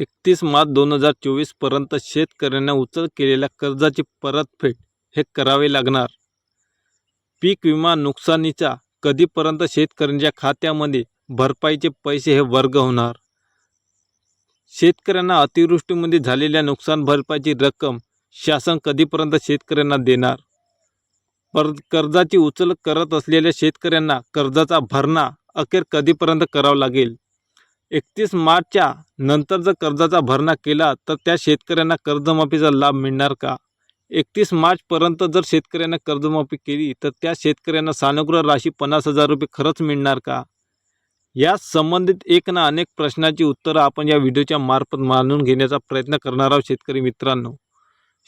एकतीस मार्च दोन हजार चोवीसपर्यंत शेतकऱ्यांना उचल केलेल्या कर्जाची परतफेड हे करावे लागणार. पीक विमा नुकसानीचा कधीपर्यंत शेतकऱ्यांच्या खात्यामध्ये भरपाईचे पैसे हे वर्ग होणार? शेतकऱ्यांना अतिवृष्टीमध्ये झालेल्या नुकसान भरपाईची रक्कम शासन कधीपर्यंत शेतकऱ्यांना देणार? पर कर्जाची उचल करत असलेल्या शेतकऱ्यांना कर्जाचा भरणा अखेर कधीपर्यंत करावा लागेल? एकतीस मार्चच्या नंतर जर कर्जाचा भरणा केला तर त्या शेतकऱ्यांना कर्जमाफीचा लाभ मिळणार का? एकतीस मार्चपर्यंत जर शेतकऱ्यांना कर्जमाफी केली तर त्या शेतकऱ्यांना सानुग्रह राशी पन्नास हजार रुपये खरंच मिळणार का? या संबंधित एक ना अनेक प्रश्नाची उत्तरं आपण या व्हिडिओच्या मार्फत मानून घेण्याचा प्रयत्न करणार आहोत शेतकरी मित्रांनो.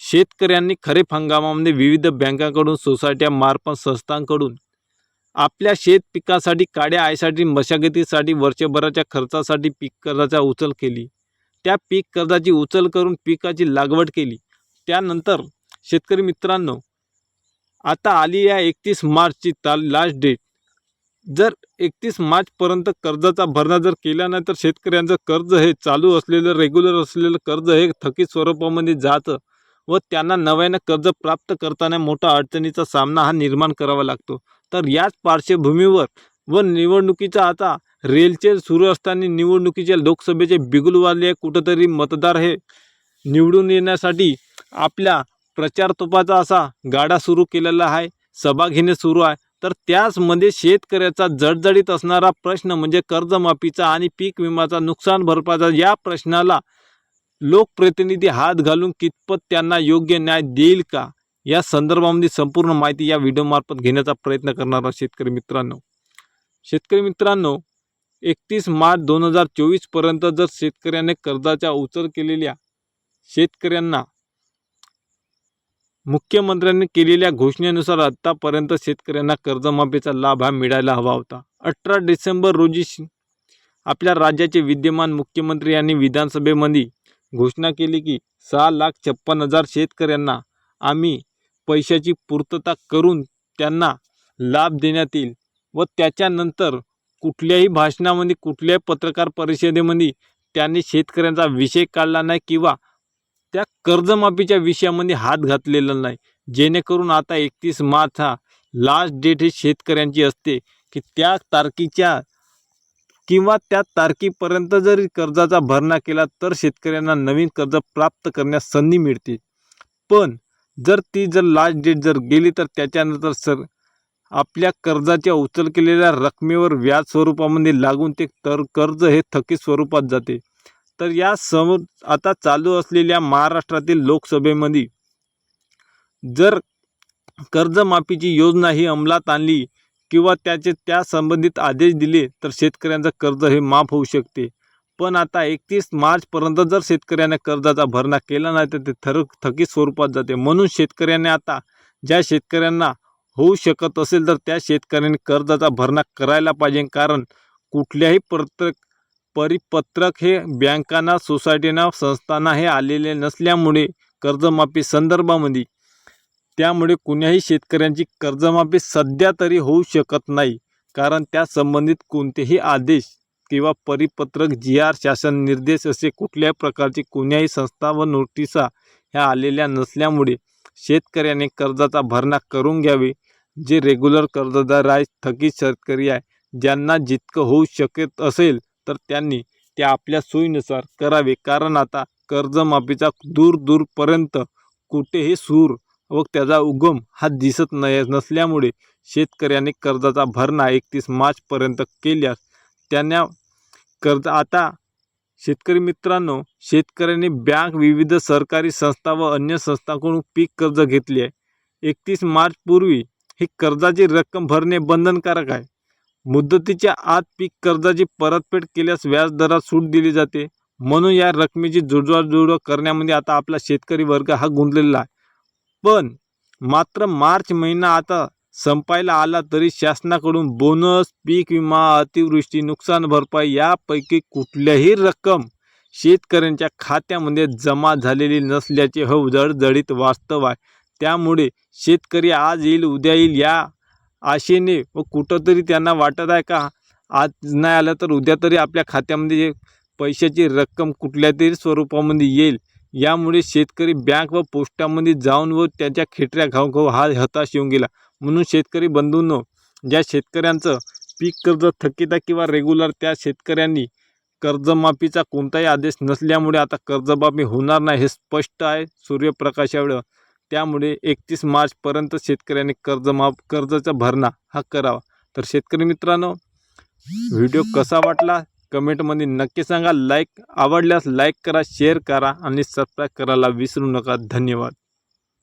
शेतकऱ्यांनी खरीप हंगामामध्ये विविध बँकांकडून सोसायट्या मार्फत संस्थांकडून आपल्या शेत पिकासाठी काड्या आयसाठी मशागतीसाठी वर्षभराच्या खर्चासाठी पीक कर्जाचा उचल केली. त्या पीक कर्जाची उचल करून पिकाची लागवड केली. त्यानंतर शेतकरी मित्रांनो आता आली या एकतीस मार्चची ताल लास्ट डेट. जर एकतीस मार्चपर्यंत कर्जाचा भरणा जर केला नाही तर शेतकऱ्यांचं कर्ज हे चालू असलेलं रेग्युलर असलेलं कर्ज हे थकीत स्वरूपामध्ये जातं. व त्यांना नव्यानं कर्ज प्राप्त करताना मोठा अडचणीचा सामना हा निर्माण करावा लागतो. तर याच पार्श्वभूमीवर व निवडणुकीचा आता रेलचेल सुरू असताना निवडणुकीच्या लोकसभेचे बिगुलवाले कुठंतरी मतदार हे निवडून येण्यासाठी आपल्या प्रचार तुपाचा असा गाडा सुरू केलेला आहे सभा घेणे सुरू आहे. तर त्याचमध्ये शेतकऱ्याचा जडजडीत असणारा प्रश्न म्हणजे कर्जमाफीचा आणि पीक विमाचा नुकसान भरपाईचा या प्रश्नाला लोकप्रतिनिधी हात घालून कितपत त्यांना योग्य न्याय देईल का? या संदर्भामध्ये संपूर्ण माहिती या व्हिडिओमार्फत घेण्याचा प्रयत्न करणारा शेतकरी मित्रांनो. शेतकरी मित्रांनो एकतीस मार्च दोन हजार चोवीसपर्यंत जर शेतकऱ्याने कर्जाच्या उचल केलेल्या शेतकऱ्यांना मुख्यमंत्र्यांनी केलेल्या घोषणेनुसार आत्तापर्यंत शेतकऱ्यांना कर्जमाफीचा लाभ हा मिळायला हवा होता. अठरा डिसेंबर रोजी आपल्या राज्याचे विद्यमान मुख्यमंत्री यांनी विधानसभेमध्ये घोषणा केली की सहा लाख छप्पन हजार शेतकऱ्यांना आम्ही पैशाची पूर्तता करून त्यांना लाभ देण्यात येईल व त्याच्यानंतर कुठल्याही भाषणामध्ये कुठल्याही पत्रकार परिषदेमध्ये त्यांनी शेतकऱ्यांचा विषय काढला नाही किंवा त्या कर्जमाफीच्या विषयामध्ये हात घातलेला नाही. जेणेकरून आता एकतीस मार्च हा लास्ट डेट ही शेतकऱ्यांची असते की त्या तारखेच्या किंवा त्या तारखेपर्यंत जरी कर्जाचा भरणा केला तर शेतकऱ्यांना नवीन कर्ज प्राप्त करण्यास संधी मिळते. पण जर ती जर लास्ट डेट जर गेली तर त्याच्यानंतर सर आपल्या कर्जाच्या उचल केलेल्या रकमेवर व्याज स्वरूपामध्ये लागून ते तर कर्ज हे थकीत स्वरूपात जाते. तर या समोर आता चालू असलेल्या महाराष्ट्रातील लोकसभेमध्ये जर कर्जमाफीची योजना ही अंमलात आणली किंवा त्याचे त्या संबंधित आदेश दिले तर शेतकऱ्यांचं कर्ज हे माफ होऊ शकते. पण आता एकतीस मार्चपर्यंत जर शेतकऱ्याने कर्जाचा भरणा केला नाही तर ते थर थकीत स्वरूपात जाते. म्हणून शेतकऱ्याने आता ज्या शेतकऱ्यांना होऊ शकत असेल तर त्या शेतकऱ्यांनी कर्जाचा भरणा करायला पाहिजे. कारण कुठल्याही पत्रक परिपत्रक हे बँकांना सोसायटीना संस्थांना हे आलेले नसल्यामुळे कर्जमाफी संदर्भामध्ये त्यामुळे कुण्याही शेतकऱ्यांची कर्जमाफी सध्या तरी होऊ शकत नाही कारण त्या संबंधित कोणतेही आदेश किंवा परिपत्रक जी आर शासन निर्देश असे कुठल्याही प्रकारची कुण्याही संस्था व नोटिसा ह्या आलेल्या नसल्यामुळे शेतकऱ्याने कर्जाचा भरणा करून घ्यावे जे रेग्युलर कर्जदार आहे थकीत शेतकरी आहे ज्यांना जितकं होऊ शकत असेल तर त्यांनी ते आपल्या सोयीनुसार करावे कारण आता कर्जमाफीचा दूर दूरपर्यंत कुठेही सूर व त्याचा उगम हा दिसत नाही नसल्यामुळे शेतकऱ्याने कर्जाचा भरणा एकतीस मार्चपर्यंत केल्यास त्यांना कर्ज आता शेतकरी मित्रांनो शेतकऱ्यांनी बँक विविध सरकारी संस्था व अन्य संस्थांकडून पीक कर्ज घेतले आहे. एकतीस मार्चपूर्वी ही कर्जाची रक्कम भरणे बंधनकारक आहे. मुदतीच्या आत पीक कर्जाची परतफेड केल्यास व्याजदरात सूट दिली जाते. म्हणून या रकमेची जुळवाजुळव करण्यामध्ये आता आपला शेतकरी वर्ग हा गुंतलेला आहे. पण मात्र मार्च महिना आता संपायला आला तरी शासनाकडून बोनस पीक विमा अतिवृष्टी नुकसान भरपाई यापैकी कुठल्याही रक्कम शेतकऱ्यांच्या खात्यामध्ये जमा झालेली नसल्याचे हे जडजडीत वास्तव आहे. त्यामुळे शेतकरी आज येईल उद्या येईल या आशेने व कुठंतरी त्यांना वाटत आहे का? आज नाही आलं तर उद्या तरी आपल्या खात्यामध्ये पैशाची रक्कम कुठल्या तरी स्वरूपामध्ये येईल. यामुळे शेतकरी बँक व पोस्टामध्ये जाऊन व त्याच्या खेटऱ्या घाव हा हताश येऊन गेला. म्हणून शेतकरी बंधूंनो ज्या शेतकऱ्यांचं पीक कर्ज थकीता किंवा रेग्युलर त्या शेतकऱ्यांनी कर्जमाफीचा कोणताही आदेश नसल्यामुळे आता कर्जमाफी होणार नाही हे स्पष्ट आहे सूर्यप्रकाशावेळं त्यामुळे एकतीस मार्चपर्यंत शेतकऱ्यांनी कर्जमाफ कर्जाचा भरणा हा करावा. तर शेतकरी मित्रांनो व्हिडिओ कसा वाटला? कमेंटमध्ये नक्की सांगा. लाईक आवडल्यास लाईक करा शेअर करा आणि सबस्क्राईब करायला विसरू नका. धन्यवाद.